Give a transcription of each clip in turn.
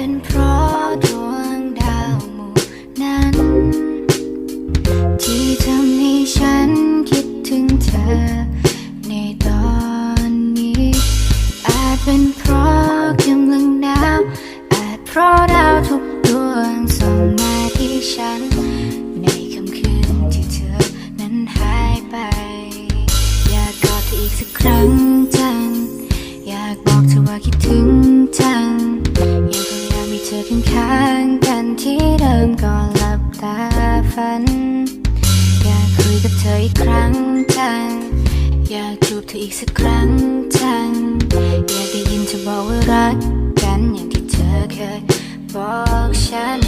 เป็นเพราะดวงดาวหมู่นั้น ที่ทำให้ฉันคิดถึงเธอ ในตอนนี้ อาจเป็นเพราะกำลังหนาว อาจเพราะดาวทุกดวงส่องมาที่ฉัน ในค่ำคืนที่เธอนั้นหายไป อยากกอดเธออีกสักครั้ง ข้างกันที่เดิมก่อนหลับตาฝัน อยากคุยกับเธออีกครั้งจัง อยากจูบเธออีกสักครั้งจัง อยากได้ยินเธอบอกว่ารักกันอย่างที่เธอเคยบอกฉัน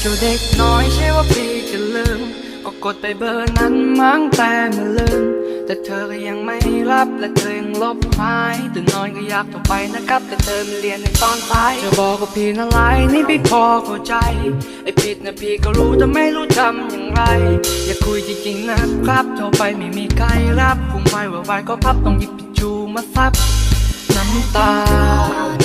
เจ้าเด็กน้อยใช่ว่าพี่จะลืมก็กดไปเบอร์นั้นมั้งแต่มันลืม แต่เธอก็ยังไม่รับและเธอยังลบหายตื่นนอนก็อยากโทรไปนะครับ แต่เธอไม่เรียนในตอนสายจะบอกกับพี่นะไรนี่พี่พอเข้าใจ ไอ้ผิดนะพี่ก็รู้แต่ไม่รู้ทำอย่างไร อย่าคุยจริงๆนะครับโทรไปไม่มีใครรับคุมไว้ว่าไว้ก็พับต้องหยิบปิจูมาซับน้ำตา